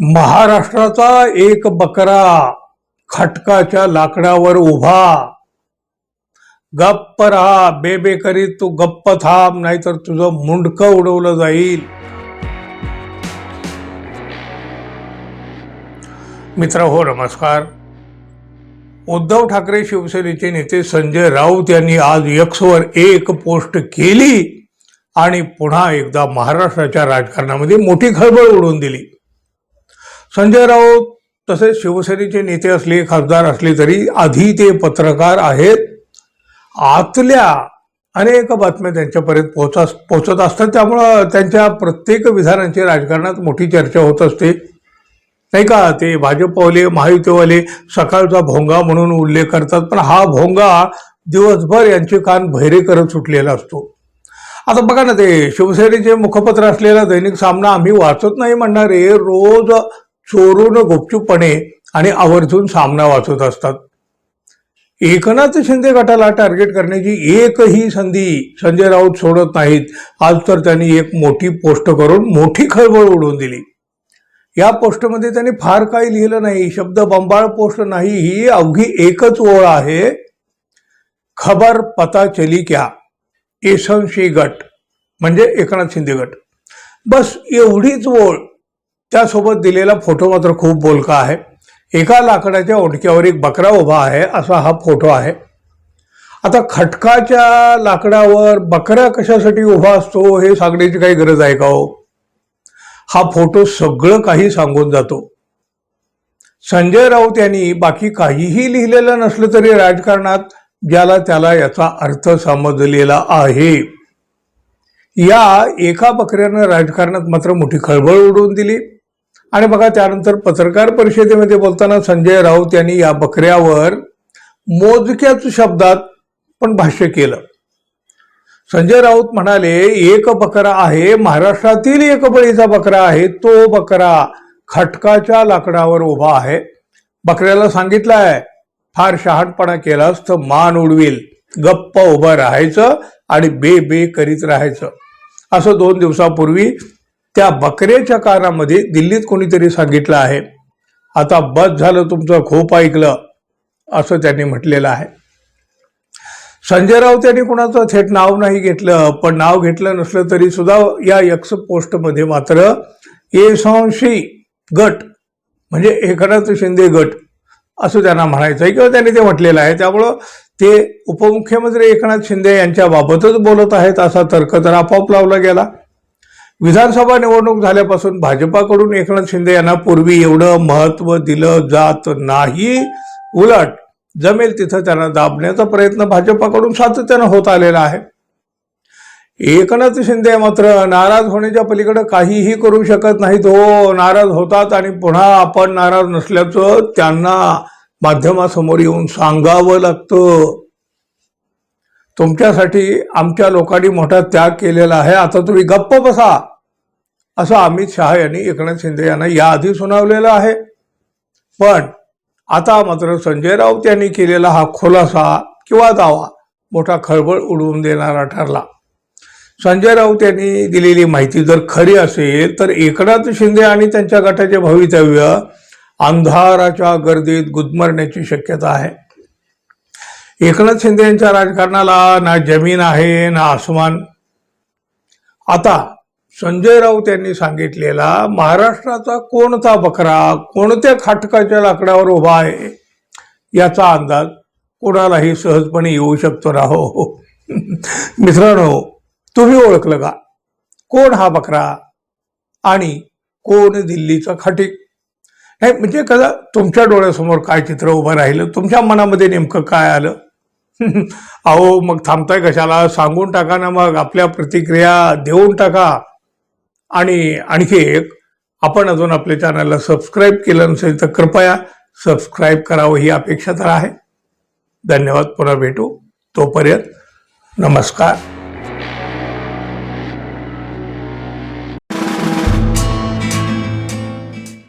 महाराष्ट्राचा एक बकरा खटकाच्या लाकडावर उभा. गप्प राहा बेबे करीत तू गप्प थांब नाहीतर तुझं मुंडकं उडवलं जाईल. मित्र हो नमस्कार. उद्धव ठाकरे शिवसेनेचे नेते संजय राऊत यांनी आज यक्सवर एक पोस्ट केली आणि पुन्हा एकदा महाराष्ट्राच्या राजकारणामध्ये मोठी खळबळ उडवून दिली. संजय राऊत तसेच शिवसेनेचे नेते असले खासदार असले तरी आधी ते पत्रकार आहेत. आतल्या अनेक बातम्या त्यांच्यापर्यंत पोहोचा पोहोचत असतात. त्यामुळं त्यांच्या प्रत्येक विधानांची राजकारणात मोठी चर्चा होत असते. नाही का? ते भाजपवाले महायुतीवाले सकाळचा भोंगा म्हणून उल्लेख करतात पण हा भोंगा दिवसभर यांचे कान भैरे करत सुटलेला असतो. आता बघा ना ते शिवसेनेचे मुखपत्र असलेला दैनिक सामना आम्ही वाचत नाही म्हणणारे रोज चोरून गुपचूपपणे आणि आवर्जून सामना वाचत असतात. एकनाथ शिंदे गटाला टार्गेट करण्याची एकही संधी संजय राऊत सोडत नाहीत. आज तर त्यांनी एक मोठी पोस्ट करून मोठी खळबळ उडवून दिली. या पोस्टमध्ये त्यांनी फार काही लिहिलं नाही. शब्द बंबाळ पोस्ट नाही ही अवघी एकच ओळ आहे. खबर पता चली क्या? एसंशी गट म्हणजे एकनाथ शिंदे गट. बस एवढीच ओळ त्यासोबत दिलेला फोटो मात्र खूप बोलका आहे. एका लाकडाच्या ओढक्यावर एक बकरा उभा आहे असा हा फोटो आहे. आता खटकाच्या लाकडावर बकरा कशासाठी उभा असतो हे सांगण्याची काही गरज आहे का हो? हा फोटो सगळं काही सांगून जातो. संजय राऊत यांनी बाकी काहीही लिहिलेलं नसलं तरी राजकारणात ज्याला त्याला याचा अर्थ समजलेला आहे. या एका बकऱ्यानं राजकारणात मात्र मोठी खळबळ उडवून दिली. आणि बघा त्यानंतर पत्रकार परिषदेमध्ये बोलताना संजय राऊत यांनी या बकऱ्यावर मोजक्याच शब्दात पण भाष्य केलं. संजय राऊत म्हणाले एक बकरा आहे महाराष्ट्रातील एक बळीचा बकरा आहे तो बकरा खटकाच्या लाकडावर उभा आहे. बकऱ्याला सांगितलं आहे फार शहाणपणा केलास तर मान उडवील. गप्प उभं राहायचं आणि बे बे करीत राहायचं. असं दोन दिवसापूर्वी त्या बकऱ्याच्या कानामध्ये दिल्लीत कोणीतरी सांगितलं आहे. आता बस झालं तुमचं खूप ऐकलं असं त्यांनी म्हटलेलं आहे. संजय राऊत यांनी कुणाचं थेट नाव नाही घेतलं पण नाव घेतलं नसलं तरी सुद्धा या यक्स पोस्टमध्ये मात्र येसांशी गट म्हणजे एकनाथ शिंदे गट असं त्यांना म्हणायचं आहे किंवा त्यांनी ते म्हटलेलं आहे. त्यामुळं ते उपमुख्यमंत्री एकनाथ शिंदे यांच्याबाबतच बोलत आहेत असा तर्क तर आपोआप लावला गेला. विधानसभा निवडणूक झाल्यापासून भाजपाकडून एकनाथ शिंदे यांना पूर्वी एवढं महत्त्व दिलं जात नाही. उलट जमेल तिथं त्यांना दाबण्याचा प्रयत्न भाजपाकडून सातत्यानं होत आलेला आहे. एकनाथ शिंदे मात्र नाराज होण्याच्या पलीकडे काहीही करू शकत नाहीत हो नाराज होतात आणि पुन्हा आपण नाराज नसल्याचं त्यांना माध्यमासमोर येऊन सांगावं लागतं. तुमच्यासाठी आमच्या लोकांनी मोठा त्याग केलेला आहे. आता तुम्ही गप्प बसा. असं अमित शहा यांनी एकनाथ शिंदे यांना याआधी सुनावलेलं आहे. पण आता मात्र संजय राऊत यांनी केलेला हा खुलासा किंवा दावा मोठा खळबळ उडवून देणारा ठरला. संजय राऊत यांनी दिलेली माहिती जर खरी असेल तर एकनाथ शिंदे आणि त्यांच्या गटाचे भवितव्य अंधाराच्या गर्दीत गुदमरण्याची शक्यता आहे. एकनाथ शिंदे यांच्या राजकारणाला ना जमीन आहे ना आसमान. आता संजय राऊत यांनी सांगितलेला महाराष्ट्राचा कोणता बकरा कोणत्या खाटकाच्या लाकडावर उभा आहे याचा अंदाज कोणालाही सहजपणे येऊ शकतो ना हो. मित्रांनो तुम्ही ओळखलं का? कोण हा बकरा आणि कोण दिल्लीचा खाटीक नाही म्हणजे कदा तुमच्या डोळ्यासमोर काय चित्र उभं राहिलं? तुमच्या मनामध्ये नेमकं काय आलं? अहो मग थांबताय कशाला? सांगून टाका ना मग आपल्या प्रतिक्रिया देऊन टाका. आणि आणखी एक आपण अजून आपल्या चॅनलला सबस्क्राईब केलं नसेल तर कृपया सबस्क्राईब करावं ही अपेक्षा तर आहे. धन्यवाद पुन्हा भेटू. तोपर्यंत नमस्कार.